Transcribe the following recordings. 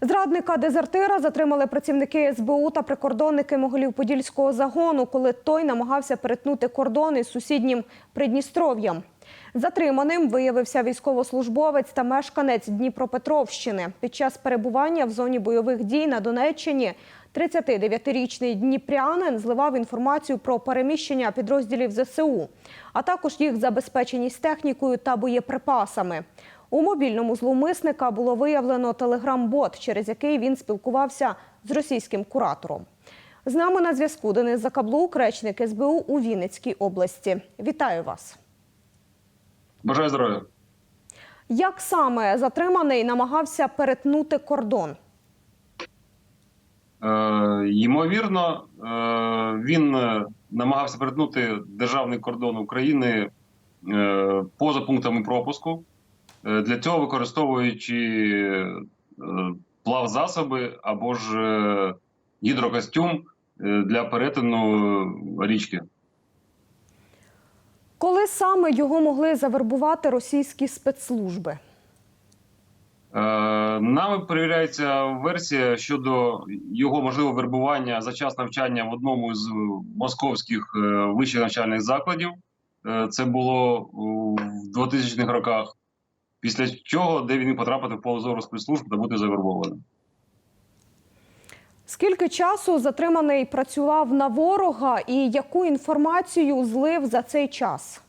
Зрадника дезертира затримали працівники СБУ та прикордонники Могилів-Подільського загону, коли той намагався перетнути кордон із сусіднім Придністров'ям. Затриманим виявився військовослужбовець та мешканець Дніпропетровщини. Під час перебування в зоні бойових дій на Донеччині 39-річний дніпрянин зливав інформацію про переміщення підрозділів ЗСУ, а також їх забезпеченість технікою та боєприпасами. У мобільному зловмисника було виявлено телеграм-бот, через який він спілкувався з російським куратором. З нами на зв'язку Денис Закаблук, речник СБУ у Вінницькій області. Вітаю вас. Бажаю здоров'я. Як саме затриманий намагався перетнути кордон? Е, ймовірно, е, він е, намагався перетнути державний кордон України е, поза пунктами пропуску, для цього використовуючи е, плавзасоби або ж е, гідрокостюм е, для перетину річки. Коли саме його могли завербувати російські спецслужби? Е, Нами перевіряється версія щодо його можливого вербування за час навчання в одному з московських е, вищих навчальних закладів. Е, Це було у 2000-х роках. Після чого, де він міг потрапити в поле зору спецслужб та бути завербованим. Скільки часу затриманий працював на ворога і яку інформацію злив за цей час?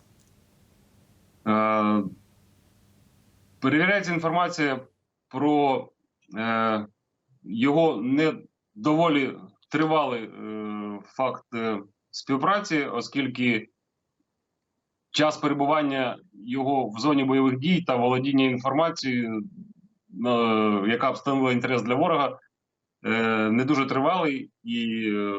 Е, Перевіряється інформація про е, його не доволі тривалий е, факт е, співпраці, оскільки час перебування його в зоні бойових дій та володіння інформацією, е, яка б становила інтерес для ворога, е, не дуже тривалий, і е,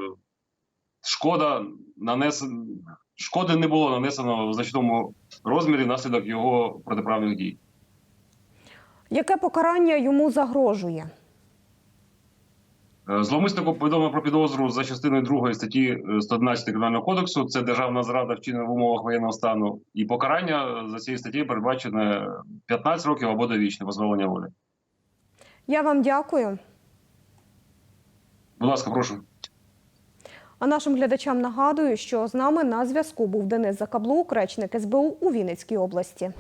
шкода нанесена. Шкоди не було нанесено в значному розмірі внаслідок його протиправних дій. Яке покарання йому загрожує? Е, Зловмиснику повідомлено про підозру за частиною 2 статті е, 111 Кримінального кодексу. Це державна зрада вчинена в умовах воєнного стану. І покарання за цією статтєю передбачене 15 років або довічне позбавлення волі. Я вам дякую. Будь ласка, прошу. А нашим глядачам нагадую, що з нами на зв'язку був Денис Закаблук, речник СБУ у Вінницькій області.